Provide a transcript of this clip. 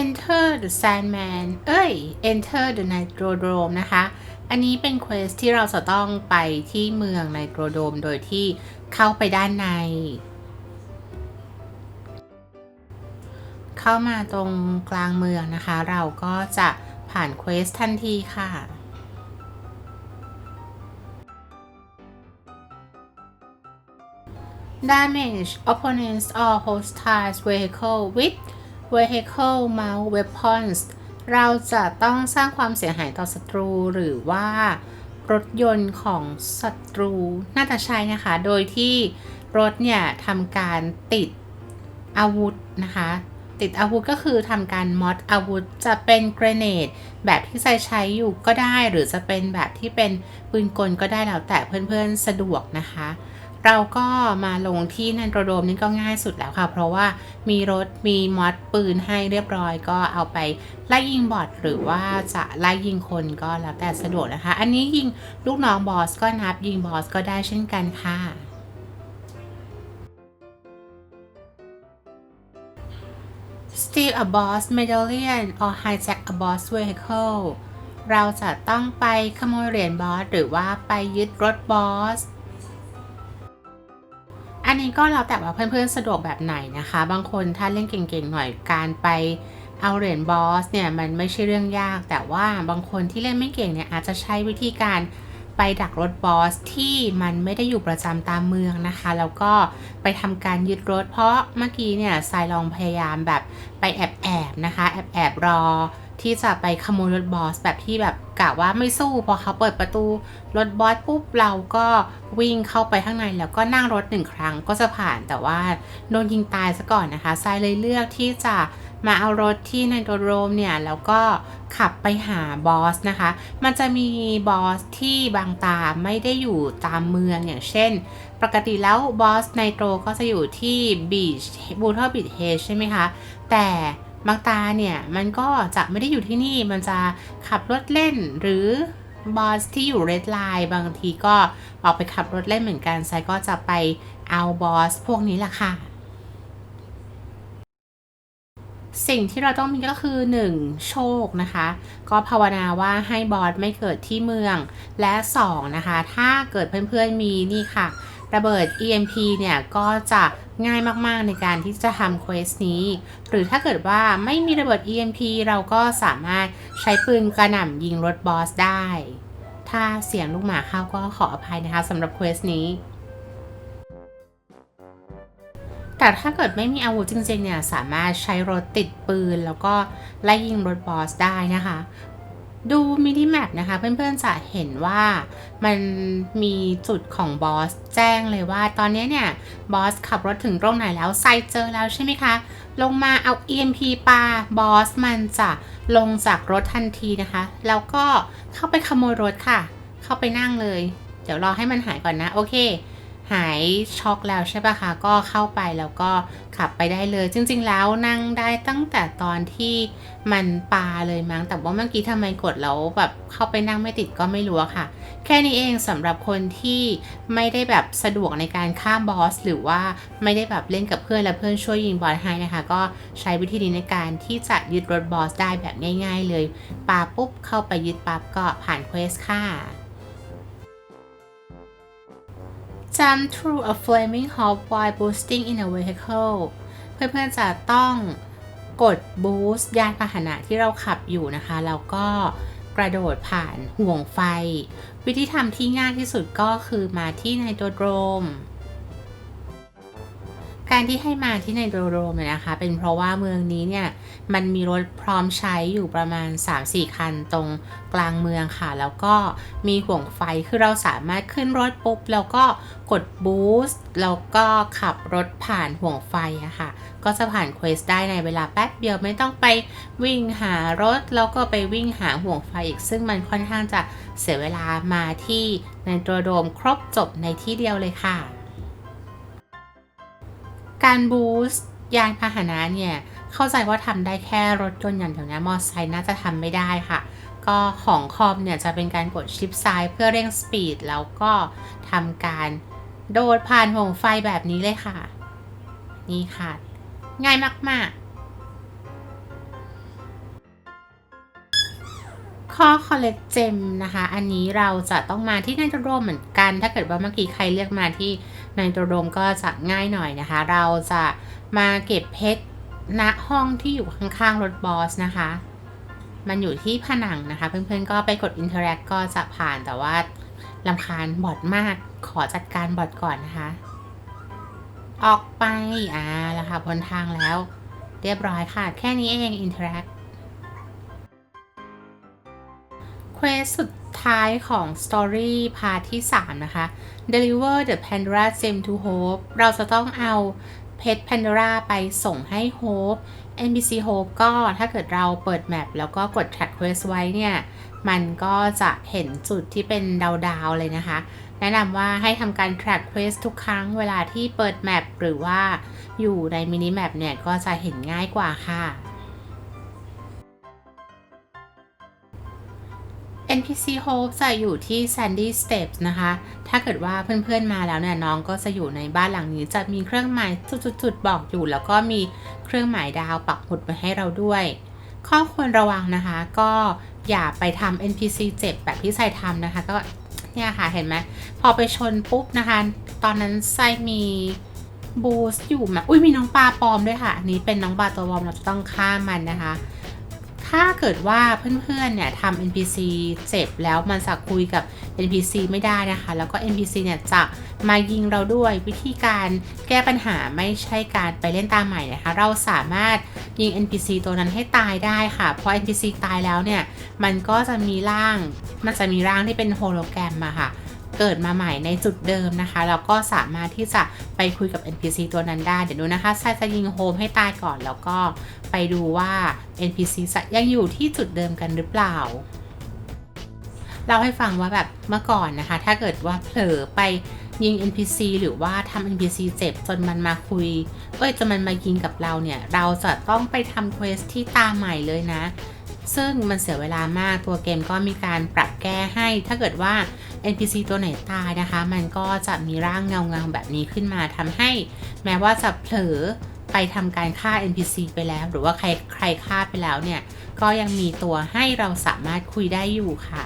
enter the sandman เอ้ย enter the nitrodrome นะคะ อันนี้เป็นเควสที่เราจะต้องไปที่เมืองไนโตรโดมโดยที่เข้าไปด้านใน เข้ามาตรงกลางเมืองนะคะ เราก็จะผ่านเควสทันทีค่ะ damage opponents or hostiles vehicle with vehicle mount weapons เราจะต้องสร้างความเสียหายต่อศัตรูหรือว่ารถยนต์ของศัตรูน่าจะใช่นะคะ โดยที่รถเนี่ยทำการติดอาวุธนะคะ ติดอาวุธก็คือทำการมอดอาวุธจะเป็นเกรเนดแบบที่ใช้ใช้อยู่ก็ได้ หรือจะเป็นแบบที่เป็นปืนกลก็ได้แล้วแต่เพื่อนๆสะดวกนะคะ เราก็มาลงที่นันโรโดมนี่ก็ง่ายสุดแล้วค่ะ เพราะว่ามีรถมีมอดปืนให้เรียบร้อย ก็เอาไปไล่ยิงบอทหรือว่าจะไล่ยิงคนก็แล้วแต่สะดวกนะคะ อันนี้ยิงลูกน้องบอสก็นับยิงบอสก็ได้เช่นกันค่ะ steal a boss medallion or hijack a boss vehicle เราจะต้องไปขโมยเหรียญบอสหรือว่าไปยึดรถบอส นนี้ก็แล้วแต่ว่าเพื่อนๆสะดวกแบบไหนนะคะ บางคนถ้าเล่นเก่งๆหน่อยการไปเอาเหรียญบอสเนี่ยมันไม่ใช่เรื่องยาก แต่ว่าบางคนที่เล่นไม่เก่งเนี่ยอาจจะใช้วิธีการไปดักรถบอสที่มันไม่ได้อยู่ประจำตามเมืองนะคะ แล้วก็ไปทำการยึดรถ เพราะเมื่อกี้เนี่ยทรายลองพยายามแบบไปแอบแอบๆนะคะ แอบแอบๆรอ ที่จะไปขโมยรถบอสแบบที่แบบกะว่าไม่สู้พอเขาเปิดประตูรถบอสปุ๊บเราก็วิ่งเข้าไปข้างในแล้วก็นั่งรถหนึ่งครั้งก็จะผ่านแต่ว่าโดนยิงตายซะก่อนนะคะทรายเลยเลือกที่จะมาเอารถที่ในโดโรมเนี่ยแล้วก็ขับไปหาบอสนะคะ มันจะมีบอสที่บางตาไม่ได้อยู่ตามเมืองอย่างเช่น ปกติแล้วบอสไนโตรก็จะอยู่ที่บีชบูเทอร์บีชเฮใช่ไหมคะ แต่ บางตาเนี่ยมันก็จะไม่ได้อยู่ที่นี่มันจะขับรถเล่นหรือบอสที่อยู่เรดไลน์บางทีก็ออกไปขับรถเล่นเหมือนกันไซก็จะไปเอาบอสพวกนี้แหละค่ะ สิ่งที่เราต้องมีก็คือ 1. โชคนะคะ ก็ภาวนาว่าให้บอสไม่เกิดที่เมืองและ 2. นะคะ ถ้าเกิดเพื่อนๆมีนี่ค่ะ ระเบิด EMP เนี่ยก็จะง่ายมากๆในการที่จะทำเควสนี้ หรือถ้าเกิดว่าไม่มีระเบิด EMP เราก็สามารถใช้ปืนกระหน่ำยิงรถบอสได้ ถ้าเสียงลูกหมาเข้าก็ขออภัยนะคะสำหรับเควสนี้แต่ถ้าเกิดไม่มีอาวุธจริงๆเนี่ยสามารถใช้รถติดปืน แล้วก็ไล่ยิงรถบอสได้นะคะ ดูมินิแมปนะคะเพื่อนๆจะเห็นว่ามันมีจุดของบอสแจ้งเลยว่า ตอนนี้เนี่ยบอสขับรถถึงตรงไหนแล้วไซเจอแล้วใช่ไหมคะ ลงมาเอา EMP ปาบอสมันจะลงจากรถทันทีนะคะ แล้วก็เข้าไปขโมยรถค่ะ เข้าไปนั่งเลย เดี๋ยวรอให้มันหายก่อนนะ โอเค หายช็อกแล้วใช่ปะคะ ก็เข้าไปแล้วก็ขับไปได้เลย จริง ๆ แล้วนั่งได้ตั้งแต่ตอนที่มันปาเลยมั้ง แต่ว่าเมื่อกี้ทำไมกดแล้วแบบเข้าไปนั่งไม่ติดก็ไม่รู้ค่ะ แค่นี้เองสำหรับคนที่ไม่ได้แบบสะดวกในการฆ่าบอส หรือว่าไม่ได้แบบเล่นกับเพื่อนและเพื่อนช่วยยิงบอสให้นะคะ ก็ใช้วิธีนี้ในการที่จะยึดรถบอสได้แบบง่าย ๆ เลยปาปุ๊บเข้าไปยึดปั๊บก็ผ่านเควสค่ะ Jump through a flaming hop while boosting in a vehicle เพื่อนๆจะต้องกด boost ยานพาหนะที่เราขับอยู่นะคะ แล้วก็กระโดดผ่านห่วงไฟ วิธีทำที่ง่ายที่สุดก็คือมาที่ไนโตรโดรม การที่ให้มาที่ไนโตรโดรมเนี่ยนะคะ เป็นเพราะว่าเมืองนี้เนี่ยมันมีรถพร้อมใช้อยู่ประมาณ 3-4 คันตรงกลางเมืองค่ะ แล้วก็มีห่วงไฟคือเราสามารถขึ้นรถปุ๊บ แล้วก็กดบูสต์แล้วก็ขับรถผ่านห่วงไฟอะค่ะ ก็จะผ่านเควสได้ในเวลาแป๊บเดียวไม่ต้องไปวิ่งหารถ แล้วก็ไปวิ่งหาห่วงไฟอีก ซึ่งมันค่อนข้างจะเสียเวลามาที่ในตัวโดมครบจบในที่เดียวเลยค่ะ การบูสต์ยานพาหนะเนี่ย เข้าใจว่าทำได้แค่รถยนต์อย่างเดียวนะมอเตอร์ไซค์น่าจะทำไม่ได้ค่ะ ก็ของคอมเนี่ยจะเป็นการกดชิปซ้ายเพื่อเร่งสปีดแล้วก็ทำการโดดผ่านห่งไฟแบบนี้เลยค่ะ นี่ค่ะ ง่ายมาก ๆข้อ collect gem นะคะ อันนี้เราจะต้องมาที่ไนโตรโดมเหมือนกัน ถ้าเกิดว่าเมื่อกี้ใครเลือกมาที่ ไนโตรโดมก็จะง่ายหน่อยนะคะ เราจะมาเก็บเพชรณห้องที่อยู่ข้างๆรถบอสนะคะ มันอยู่ที่ผนังนะคะ เพื่อนๆก็ไปกด interact ก็จะผ่านแต่ว่าลำคาญบอทมากขอจัดการบอทก่อนนะคะ ออกไป อ่าแล้วค่ะพ้นทางแล้ว เรียบร้อยค่ะ แค่นี้เอง interact เควสสุด ท้ายของ Story พาร์ทที่ 3 นะคะ Deliver the Pandora Gem to Hope เราจะต้องเอาเพชร Pandora ไปส่งให้ Hope NPC Hope ก็ถ้าเกิดเราเปิดแมปแล้วก็กด Track Quest ไว้เนี่ย มันก็จะเห็นจุดที่เป็นดาวๆเลยนะคะ แนะนำว่าให้ทำการ track quest ทุกครั้งเวลาที่เปิดแมปหรือว่าอยู่ในมินิแมปเนี่ย ก็จะเห็นง่ายกว่าค่ะ NPC Hope จะอยู่ที่ Sandy Steps นะคะ ถ้าเกิดว่าเพื่อนๆมาแล้วเนี่ยน้องก็จะอยู่ในบ้านหลังนี้ จะมีเครื่องหมายจุดๆบอกอยู่ แล้วก็มีเครื่องหมายดาวปักหมุดไว้ให้เราด้วย ข้อควรระวังนะคะ ก็อย่าไปทำ NPC เจ็บแบบที่ไซทำนะคะ ก็เนี่ยค่ะเห็นไหมพอไปชนปุ๊บนะคะ ตอนนั้นไซมีบูสอยู่มาอุ้ยมีน้องปลาปลอมด้วยค่ะ อันนี้เป็นน้องปลาตัวปลอมเราจะต้องฆ่ามันนะคะ ถ้าเกิดว่าเพื่อนๆเนี่ยทำ NPC เจ็บแล้วมันจะคุยกับ NPC ไม่ได้นะคะ แล้วก็ NPC เนี่ยจะมายิงเราด้วยวิธีการแก้ปัญหาไม่ใช่การไปเล่นตามใหม่นะคะ เราสามารถยิง NPC ตัวนั้นให้ตายได้ค่ะ เพราะ NPC ตายแล้วเนี่ย มันก็จะมีร่าง มันจะมีร่างที่เป็นโฮโลแกรมมาค่ะ เกิดมาใหม่ในจุดเดิมนะคะ แล้วก็สามารถที่จะไปคุยกับ NPC ตัวนั้นได้ เดี๋ยวดูนะคะไซจะยิงโฮมให้ตายก่อนแล้วก็ไปดูว่า NPC จะยังอยู่ที่จุดเดิมกันหรือเปล่าเราให้ฟังว่าแบบเมื่อก่อนนะคะ ถ้าเกิดว่าเผลอไปยิง NPC หรือว่าทำ NPC เจ็บจนมันมาคุย เอ้ยจนมันมายิงกับเราเนี่ย เราจะต้องไปทำเควสที่ตาใหม่เลยนะ ซึ่งมันเสียเวลามากตัวเกมก็มีการปรับแก้ให้ ถ้าเกิดว่า NPC ตัวไหนตายนะคะ มันก็จะมีร่างเงาเงาแบบนี้ขึ้นมาทำให้ แม้ว่าจะเผลอไปทำการฆ่า NPC ไปแล้ว หรือว่าใครใครฆ่าไปแล้วเนี่ย ก็ยังมีตัวให้เราสามารถคุยได้อยู่ค่ะ